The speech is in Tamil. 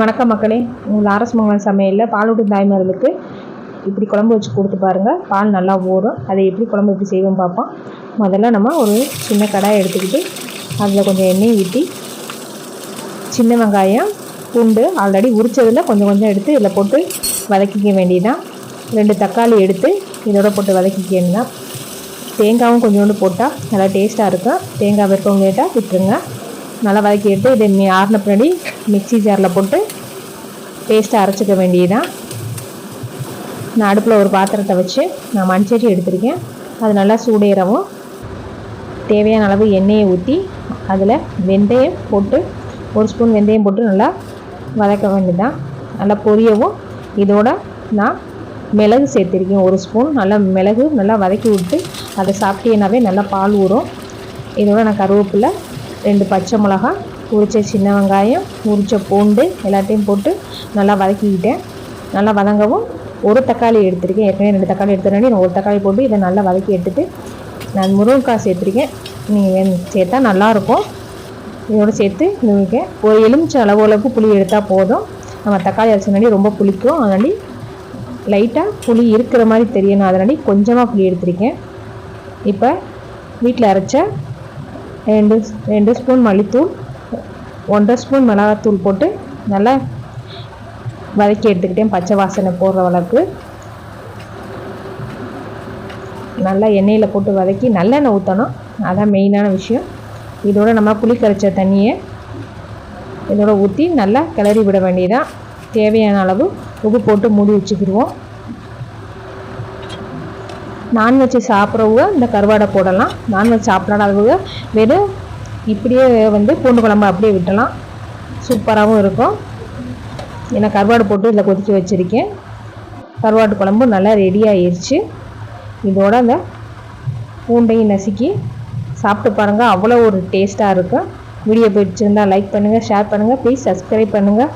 வணக்கம் மக்களே. உங்கள் ஆர்எஸ் மங்கலம் சமையலில் பாலூட்டும் தாய்மார்களுக்கு இப்படி குழம்பு வச்சு கொடுத்து பாருங்கள் பால் நல்லா ஊறும். அதை எப்படி குழம்பு எப்படி செய்வோம் பார்ப்போம். முதல்ல நம்ம ஒரு சின்ன கடாயை எடுத்துக்கிட்டு அதில் கொஞ்சம் எண்ணெய் ஊற்றி சின்ன வெங்காயம் பூண்டு ஆல்ரெடி உரிச்சதில் கொஞ்சம் கொஞ்சம் எடுத்து இதில் போட்டு வதக்கிக்க வேண்டியதான் ரெண்டு தக்காளி எடுத்து இதோட போட்டு வதக்கிக்கணுங்க தேங்காயும் கொஞ்சோண்டு போட்டால் நல்லா டேஸ்ட்டாக இருக்கும். தேங்காய் விருப்பம் கேட்டால் விட்டுருங்க. நல்லா வதக்கி எடுத்து இதை ஆறின பின்னாடி மிக்ஸி ஜாரில் போட்டு பேஸ்ட்டை அரைச்சிக்க வேண்டியதான் நான் அடுப்பில் ஒரு பாத்திரத்தை வச்சு நான் மண்சட்டி எடுத்திருக்கேன். அது நல்லா சூடேறவும் தேவையான அளவு எண்ணெயை ஊற்றி அதில் வெந்தயம் போட்டு ஒரு ஸ்பூன் வெந்தயம் போட்டு நல்லா வதக்க வேண்டியதான் நல்லா பொரியவும். இதோட நான் மிளகு சேர்த்துருக்கேன். ஒரு ஸ்பூன் நல்லா மிளகு நல்லா வதக்கி விட்டு அதை சாப்பிட்டீங்கன்னாவே நல்லா பால் ஊறும். இதோட நான் கருவேப்பிலை ரெண்டு பச்சை மிளகா உரித்த சின்ன வெங்காயம் உரித்த பூண்டு எல்லாத்தையும் போட்டு நல்லா வதக்கிக்கிட்டேன். நல்லா வதங்கவும் ஒரு தக்காளி எடுத்திருக்கேன். ஏற்கனவே ரெண்டு தக்காளி எடுத்துறேன் நான் ஒரு தக்காளி போட்டு இதை நல்லா வதக்கி எடுத்துட்டு நான் முருங்கைக்காய் சேர்த்துருக்கேன். நீங்கள் சேர்த்தா நல்லாயிருக்கும். இதோடு சேர்த்து நினைக்கேன் ஒரு எலுமிச்சை அளவு அளவுக்கு புளி எடுத்தால் போதும். நம்ம தக்காளி அரைச்சினாடி ரொம்ப புளிக்கும். அதனாடி லைட்டாக புளி இருக்கிற மாதிரி தெரியணும். அதனாடி கொஞ்சமாக புளி எடுத்திருக்கேன். இப்போ வீட்டில் அரைச்ச ரெண்டு ரெண்டு ஸ்பூன் மல்லித்தூள் ஒன்றரை ஸ்பூன் மிளகாத்தூள் போட்டு நல்லா வதக்கி எடுத்துக்கிட்டேன். பச்சை வாசனை போடுற அளவுக்கு. நல்லா எண்ணெயில் போட்டு வதக்கி நல்லெண்ணெய் ஊற்றணும் அதான் மெயினான விஷயம். இதோட நம்ம புளி கரைச்ச தண்ணியை இதோட ஊற்றி நல்லா கிளறி விட வேண்டியதான் தேவையான அளவு உப்பு போட்டு மூடி வச்சுக்கிடுவோம். நான்வெஜ் சாப்பிட்றவங்க இந்த கருவாடை போடலாம். நான்வெஜ் சாப்பிடாதவங்க வெறும் இப்படியே வந்து பூண்டு குழம்பு அப்படியே விட்டலாம் சூப்பராகவும் இருக்கும். ஏன்னா கருவாடு போட்டு இதில் கொதிக்க வச்சுருக்கேன். கருவாட்டு குழம்பு நல்லா ரெடி ஆயிடுச்சு இதோட அந்த பூண்டையும் நசுக்கி சாப்பிட்டு பாருங்கள் அவ்வளோ ஒரு டேஸ்ட்டாக இருக்கும். வீடியோ பிடிச்சிருந்தால் லைக் பண்ணுங்கள் ஷேர் பண்ணுங்கள் ப்ளீஸ் சப்ஸ்கிரைப் பண்ணுங்கள்